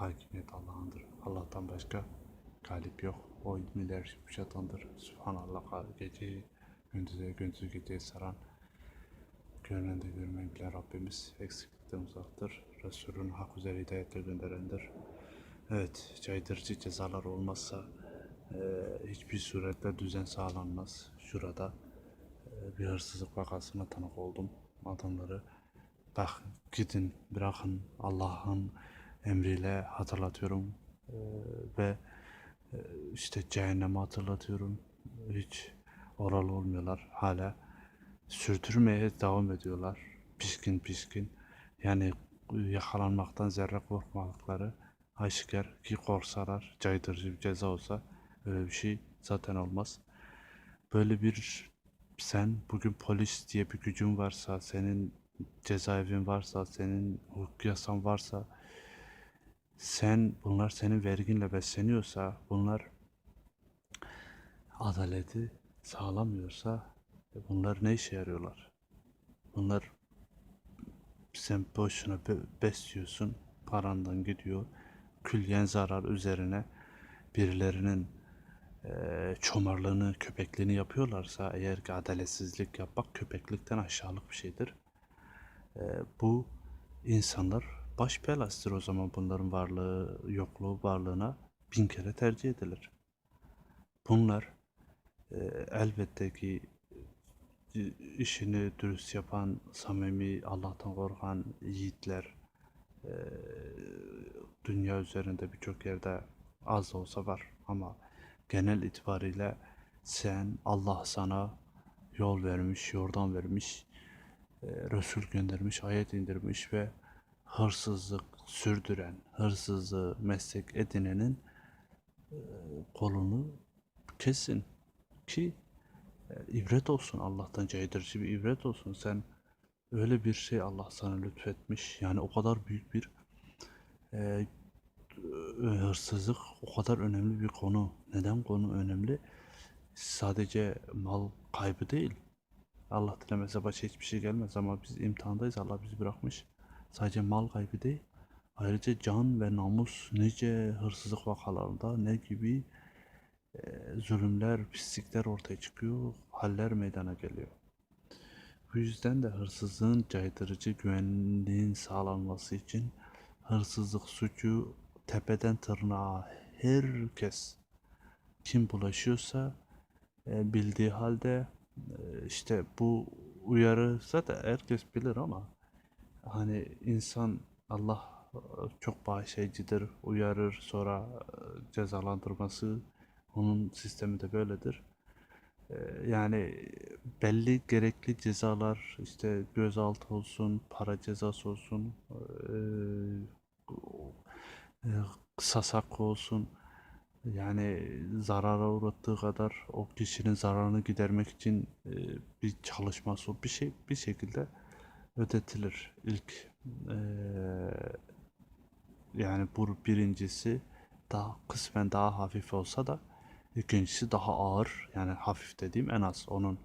hakimiyet Allah'ındır. Allah'tan başka galip yok. O ilmiler kuşatandır. Subhanallah geceyi gündüze gündüzü geceye saran görünen de görmeyen Rabbimiz eksiklikten uzaktır. Resulün hak üzere hidayetle gönderendir. Evet, caydırıcı cezalar olmazsa eee, hiçbir suretle düzen sağlanmaz. Şurada eee, bir hırsızlık vakasına tanık oldum. Adamları bak gidin bırakın Allah'ın emriyle hatırlatıyorum Eee, ve eee, işte cehennemi hatırlatıyorum. Hiç oralı olmuyorlar hala sürdürmeye devam ediyorlar. Pişkin pişkin. Yani yakalanmaktan zerre korkmadıkları aşikar ki korksalar caydırıcı bir ceza olsa öyle bir şey zaten olmaz. Böyle bir sen bugün polis diye bir gücün varsa, senin cezaevin varsa, senin hukuk yasan varsa, sen bunlar senin verginle besleniyorsa, bunlar adaleti sağlamıyorsa e bunlar ne işe yarıyorlar? Bunlar sen boşuna be- besliyorsun, parandan gidiyor, külliyen zarar üzerine birilerinin eee çomarlığını, köpekliğini yapıyorlarsa eğer ki adaletsizlik yapmak köpeklikten aşağılık bir şeydir. Eee, bu insanlar baş belasıdır o zaman bunların varlığı, yokluğu varlığına bin kere tercih edilir. Bunlar eee, elbette ki e, işini dürüst yapan, samimi, Allah'tan korkan yiğitler eee, dünya üzerinde birçok yerde az da olsa var ama genel itibariyle sen Allah sana yol vermiş, yordam vermiş, eee, Resul göndermiş, ayet indirmiş ve hırsızlık sürdüren, hırsızlığı meslek edinenin eee, kolunu kesin ki e, ibret olsun Allah'tan caydırıcı bir ibret olsun. Sen öyle bir şey Allah sana lütfetmiş. Yani o kadar büyük bir e, e, hırsızlık o kadar önemli bir konu. Neden konu önemli? Sadece mal kaybı değil. Allah dilemese başa hiçbir şey gelmez ama biz imtihandayız. Allah bizi bırakmış. Sadece mal kaybı değil. Ayrıca can ve namus nice hırsızlık vakalarında ne gibi e, zulümler, pislikler ortaya çıkıyor, haller meydana geliyor. Bu yüzden de hırsızlığın caydırıcı güvenliğin sağlanması için hırsızlık suçu tepeden tırnağa herkes kim bulaşıyorsa e, bildiği halde e, işte bu uyarı zaten herkes bilir ama hani insan Allah e, çok bağışlayıcıdır, uyarır sonra e, cezalandırması onun sistemi de böyledir. Ee, Yani belli gerekli cezalar işte gözaltı olsun, para cezası olsun, e, kısas hakkı olsun. Yani zarara uğrattığı kadar o kişinin zararını gidermek için e, bir çalışması bir şey bir şekilde ödetilir. İlk e, yani bu birincisi daha kısmen daha hafif olsa da ikincisi daha ağır yani hafif dediğim en az onun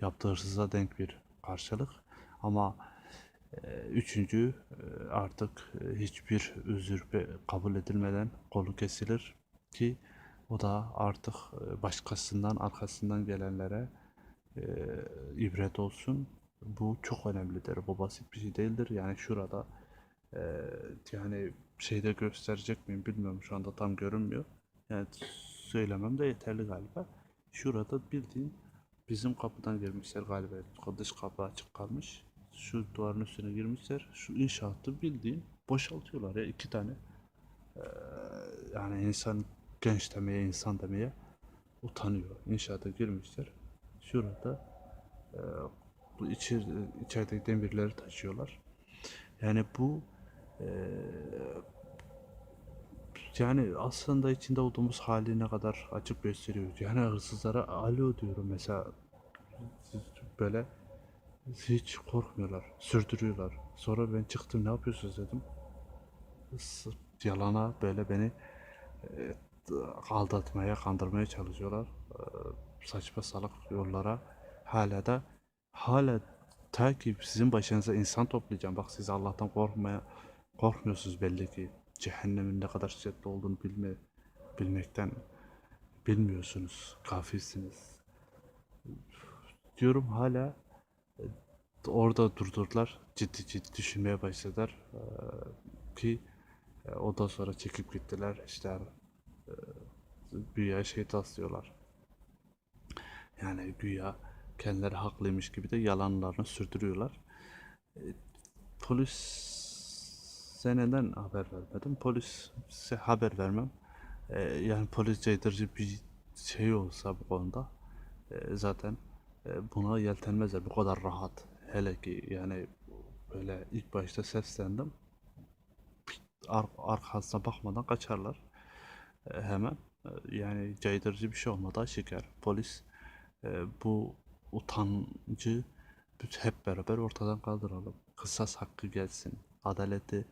yaptığı hırsıza denk bir karşılık ama e, üçüncü e, artık hiçbir özür kabul edilmeden kolu kesilir ki o da artık başkasından arkasından gelenlere e, ibret olsun. Bu çok önemlidir. Bu basit bir şey değildir. Yani şurada e, yani şeyde gösterecek miyim bilmiyorum. Şu anda tam görünmüyor. Yani söylemem de yeterli galiba. Şurada bildiğin bizim kapıdan girmişler galiba. Dış kapı açık kalmış. Şu duvarın üstüne girmişler. Şu inşaatı bildiğin boşaltıyorlar ya iki tane. Ee, yani insan genç demeye, insan demeye utanıyor. İnşaata girmişler. Şurada e, bu içer, içerideki demirleri taşıyorlar. Yani bu e, yani aslında içinde olduğumuz hali ne kadar açık gösteriyor. Yani hırsızlara alo diyorum mesela böyle hiç korkmuyorlar, sürdürüyorlar. Sonra ben çıktım ne yapıyorsunuz dedim. Yalana böyle beni e, aldatmaya, kandırmaya çalışıyorlar. E, saçma salak yollara hala da hala ta ki sizin başınıza insan toplayacağım. Bak siz Allah'tan korkmaya korkmuyorsunuz belli ki. cehennemin ne kadar şiddetli olduğunu bilme, bilmekten bilmiyorsunuz, gafilsiniz. Diyorum hala e, orada durdurdular, ciddi ciddi düşünmeye başladılar Ee, ki e, ondan sonra çekip gittiler işte e, güya şey taslıyorlar. Yani güya kendileri haklıymış gibi de yalanlarını sürdürüyorlar. E, Polise neden haber vermedim? Polise haber vermem. E, yani polis caydırıcı bir şey olsa bu konuda e, zaten buna yeltenmezler bu kadar rahat. Hele ki yani böyle ilk başta seslendim. Ar arkasına bakmadan kaçarlar. Hemen yani caydırıcı bir şey olmadan şeker. Polis bu utancı hep beraber ortadan kaldıralım. Kısas hakkı gelsin. Adaleti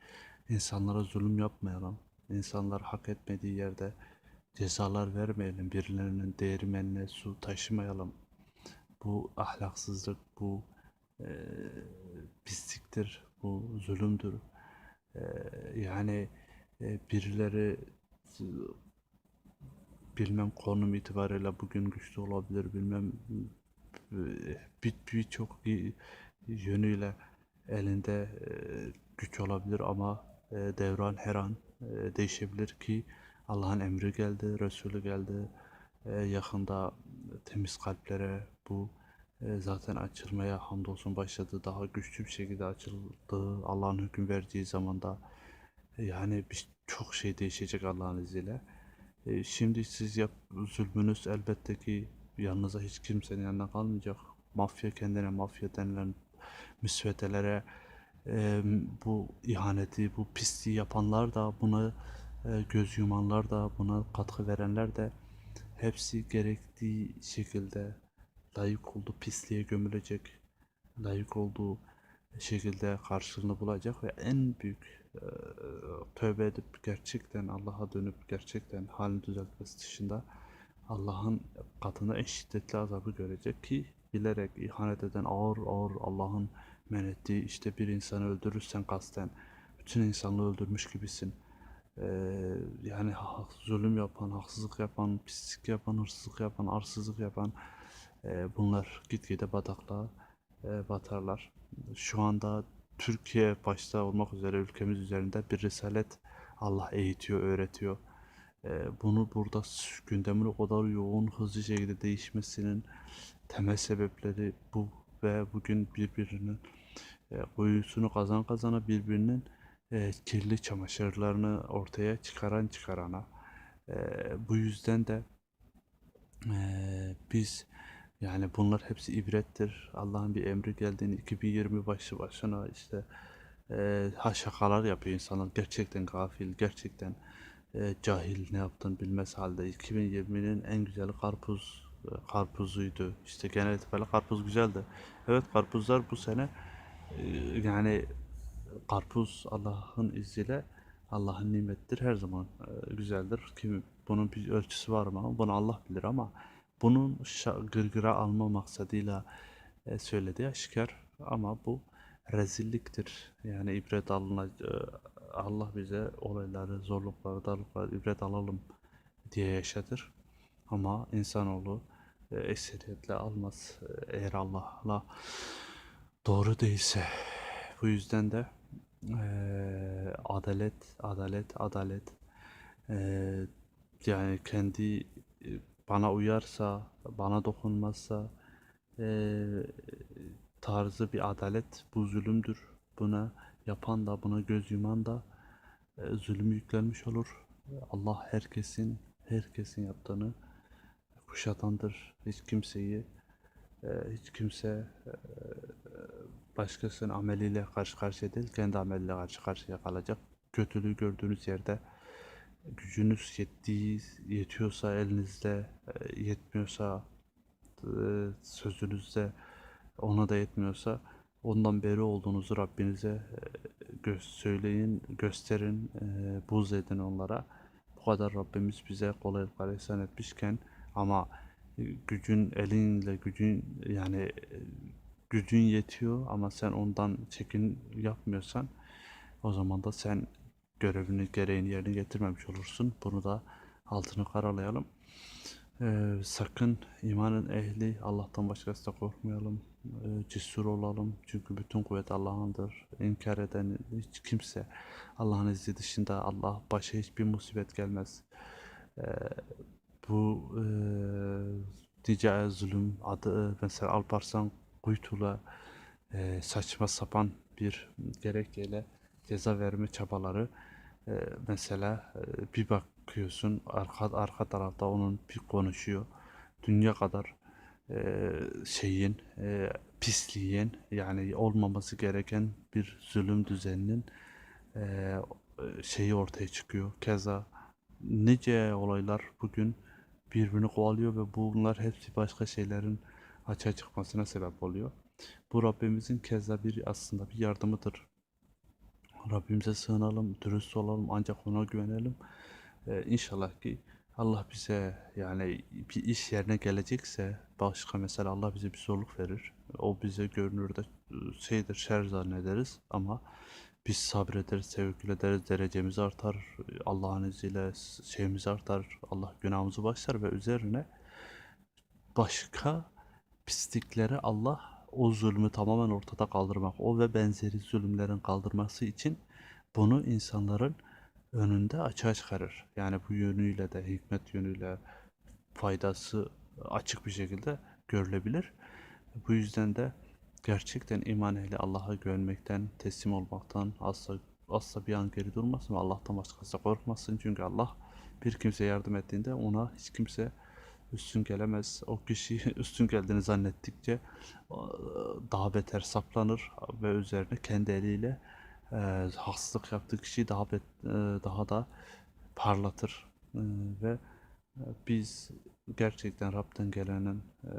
insanlara zulüm yapmayalım. İnsanlar hak etmediği yerde cezalar vermeyelim. Birilerinin değirmenine su taşımayalım. Bu ahlaksızlık, bu e, pisliktir, bu zulümdür. E, yani e, birileri bilmem konum itibariyle bugün güçlü olabilir, bilmem birçok y- yönüyle elinde e, güç olabilir ama e, devran her an e, değişebilir ki Allah'ın emri geldi, Resulü geldi. Yakında temiz kalplere bu zaten açılmaya hamdolsun başladı. Daha güçlü bir şekilde açıldı. Allah'ın hüküm verdiği zamanda yani bir, çok şey değişecek Allah'ın izniyle. Şimdi siz yap zulmünüz elbette ki yanınıza hiç kimsenin yanına kalmayacak. Mafya kendine mafya denilen müsvedelere e, bu ihaneti, bu pisliği yapanlar da buna e, göz yumanlar da buna katkı verenler de hepsi gerektiği şekilde layık olduğu pisliğe gömülecek. Layık olduğu şekilde karşılığını bulacak ve en büyük e, tövbe edip gerçekten Allah'a dönüp gerçekten halini düzeltmesi dışında Allah'ın katında en şiddetli azabı görecek ki bilerek ihanet eden ağır ağır Allah'ın men ettiği işte bir insanı öldürürsen kasten bütün insanlığı öldürmüş gibisin. Ee, yani zulüm yapan, haksızlık yapan, pislik yapan, hırsızlık yapan, arsızlık yapan e, bunlar gitgide bataklığa e, batarlar. Şu anda Türkiye başta olmak üzere ülkemiz üzerinde bir risalet Allah eğitiyor, öğretiyor. E, bunu burada gündemin o kadar yoğun, hızlı şekilde değişmesinin temel sebepleri bu ve bugün birbirinin e, kuyusunu kazan kazana birbirinin e, kirli çamaşırlarını ortaya çıkaran çıkarana. E, bu yüzden de e, biz yani bunlar hepsi ibrettir. Allah'ın bir emri geldiğini 2020 başı başına işte e, ha şakalar yapıyor insanlar. Gerçekten gafil, gerçekten e, cahil ne yaptığını bilmez halde. 2020'nin en güzeli karpuz e, karpuzuydu. İşte genel itibariyle karpuz güzeldi. Evet karpuzlar bu sene e, yani karpuz Allah'ın izniyle Allah'ın nimettir her zaman e, güzeldir. Kim bunun bir ölçüsü var mı? Bunu Allah bilir ama bunun gırgıra alma maksadıyla e, söylediği aşikar ama bu rezilliktir. Yani ibret alına e, Allah bize olayları, zorlukları, darlıkları ibret alalım diye yaşatır. Ama insanoğlu e, ekseriyetle almaz e, eğer Allah'la doğru değilse. Bu yüzden de eee, adalet, adalet, adalet eee, yani kendi e, bana uyarsa, bana dokunmazsa eee, tarzı bir adalet bu zulümdür. Buna yapan da buna göz yuman da e, yüklenmiş olur. Allah herkesin herkesin yaptığını kuşatandır. Hiç kimseyi e, hiç kimse e, başkasının ameliyle karşı karşıya değil, kendi ameliyle karşı karşıya kalacak. Kötülüğü gördüğünüz yerde gücünüz yettiği yetiyorsa elinizde, e, yetmiyorsa sözünüzde, ona da yetmiyorsa ondan beri olduğunuzu Rabbinize gö- söyleyin, gösterin, e, buz edin onlara. Bu kadar Rabbimiz bize kolaylıklar ihsan etmişken ama gücün elinle gücün yani gücün yetiyor ama sen ondan çekin yapmıyorsan o zaman da sen görevini gereğini yerine getirmemiş olursun. Bunu da altını karalayalım. Ee, sakın imanın ehli Allah'tan başkasına korkmayalım. Ee, cesur olalım. Çünkü bütün kuvvet Allah'ındır. İnkar eden hiç kimse Allah'ın izni dışında Allah başa hiçbir musibet gelmez. Ee, bu e, zulüm adı mesela Alparslan Kuytu'la e, saçma sapan bir gerekçeyle ceza verme çabaları e, mesela e, bir bakıyorsun arka arka tarafta onun bir konuşuyor dünya kadar şeyin e, pisliğin yani olmaması gereken bir zulüm düzeninin e, şeyi ortaya çıkıyor. Keza nice olaylar bugün birbirini kovalıyor ve bunlar hepsi başka şeylerin açığa çıkmasına sebep oluyor. Bu Rabbimizin keza bir aslında bir yardımıdır. Rabbimize sığınalım, dürüst olalım, ancak ona güvenelim. Ee, inşallah ki Allah bize yani bir iş yerine gelecekse başka mesela Allah bize bir zorluk verir. O bize görünürde e, şeydir, şer zannederiz ama biz sabrederiz, tevekkül ederiz, derecemiz artar, Allah'ın izniyle şeyimiz artar, Allah günahımızı başlar ve üzerine başka pislikleri Allah o zulmü tamamen ortada kaldırmak, o ve benzeri zulümlerin kaldırması için bunu insanların önünde açığa çıkarır. Yani bu yönüyle de hikmet yönüyle faydası açık bir şekilde görülebilir. Bu yüzden de gerçekten iman ehli Allah'a güvenmekten, teslim olmaktan asla asla bir an geri durmasın ve Allah'tan başkası korkmasın. Çünkü Allah bir kimse yardım ettiğinde ona hiç kimse üstün gelemez. O kişi üstün geldiğini zannettikçe daha beter saplanır ve üzerine kendi eliyle e, haksızlık yaptığı kişiyi daha bet, e, daha da parlatır E, ve biz gerçekten Rab'den gelenin e,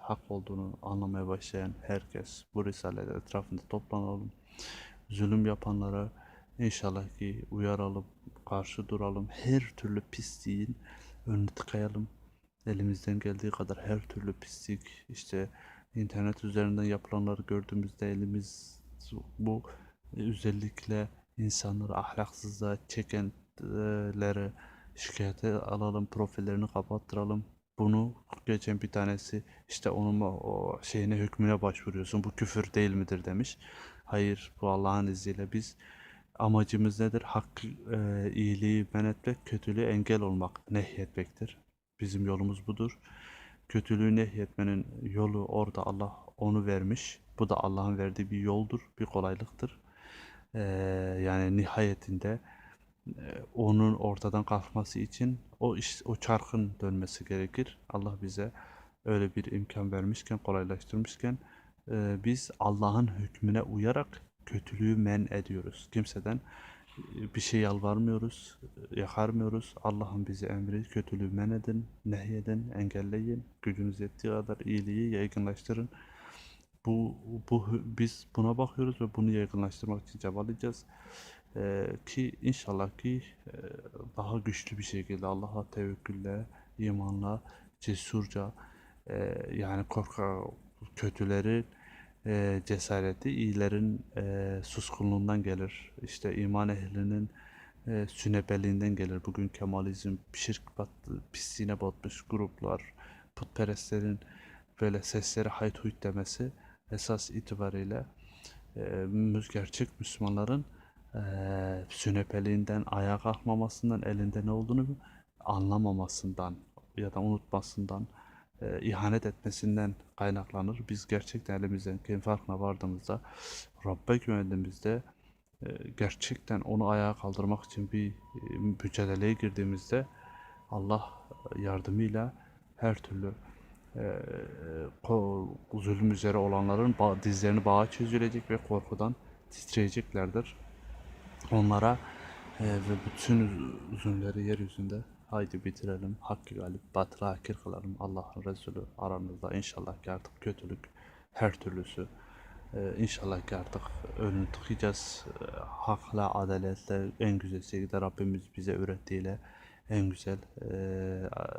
hak olduğunu anlamaya başlayan herkes bu risaleler etrafında toplanalım. Zulüm yapanlara inşallah ki uyaralım, karşı duralım. Her türlü pisliğin önünü tıkayalım. Elimizden geldiği kadar her türlü pislik işte internet üzerinden yapılanları gördüğümüzde elimiz bu özellikle insanları ahlaksızlığa çekenleri şikayete alalım, profillerini kapattıralım. Bunu geçen bir tanesi işte onun o şeyine hükmüne başvuruyorsun. Bu küfür değil midir demiş. Hayır, bu Allah'ın izniyle biz amacımız nedir? Hak, e, iyiliği men etmek, kötülüğü engel olmak, nehyetmektir. Bizim yolumuz budur. Kötülüğü nehyetmenin yolu orada Allah onu vermiş. Bu da Allah'ın verdiği bir yoldur, bir kolaylıktır. Ee, yani nihayetinde e, onun ortadan kalkması için o iş, o çarkın dönmesi gerekir. Allah bize öyle bir imkan vermişken, kolaylaştırmışken e, biz Allah'ın hükmüne uyarak kötülüğü men ediyoruz. Kimseden e, bir şey yalvarmıyoruz, e, yakarmıyoruz. Allah'ın bize emri kötülüğü men edin, nehyedin, engelleyin. Gücünüz yettiği kadar iyiliği yaygınlaştırın. Bu, bu biz buna bakıyoruz ve bunu yaygınlaştırmak için çabalayacağız. Ee, ki inşallah ki e, daha güçlü bir şekilde Allah'a tevekkülle, imanla, cesurca e, yani korka kötülerin e, cesareti iyilerin e, suskunluğundan gelir. İşte iman ehlinin e, sünebeliğinden gelir. Bugün Kemalizm, şirk bat, pisliğine batmış gruplar, putperestlerin böyle sesleri hayt huyt demesi esas itibariyle e, gerçek Müslümanların e, sünepeliğinden, ayağa kalkmamasından, elinde ne olduğunu anlamamasından ya da unutmasından, e, ihanet etmesinden kaynaklanır. Biz gerçekten elimizden kendi farkına vardığımızda, Rabbe güvendiğimizde, e, gerçekten onu ayağa kaldırmak için bir e, mücadeleye girdiğimizde Allah yardımıyla her türlü e, zulüm üzere olanların dizlerini bağa çözülecek ve korkudan titreyeceklerdir. Onlara e, ve bütün zulümleri yeryüzünde haydi bitirelim. Hakkı galip, batılı hakir kılalım. Allah'ın Resulü aranızda inşallah ki artık kötülük her türlüsü e, inşallah ki artık önünü tıkayacağız. E, hakla, adaletle en güzel şekilde Rabbimiz bize öğrettiğiyle en güzel e,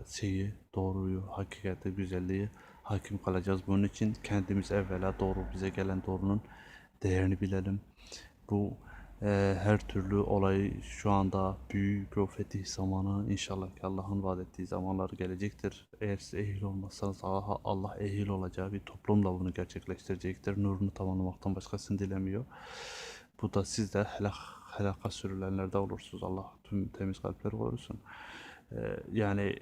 şeyi, doğruyu, hakikati, güzelliği hakim kalacağız. Bunun için kendimiz evvela doğru bize gelen doğrunun değerini bilelim. Bu Ee, her türlü olay şu anda büyük bir fetih zamanı inşallah ki Allah'ın vaat ettiği zamanlar gelecektir. Eğer siz ehil olmazsanız Allah, Allah ehil olacağı bir toplumla bunu gerçekleştirecektir. Nurunu tamamlamaktan başkasını dilemiyor. Bu da siz de helak, helaka sürülenlerde olursunuz. Allah tüm temiz kalpleri korusun. Ee, yani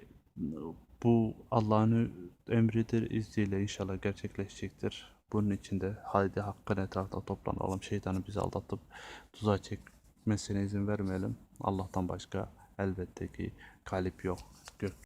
bu Allah'ın emridir, izniyle inşallah gerçekleşecektir. Bunun için de haydi hakkın etrafta toplanalım. Şeytanı bizi aldatıp tuzağa çekmesine izin vermeyelim. Allah'tan başka elbette ki galip yok. Gök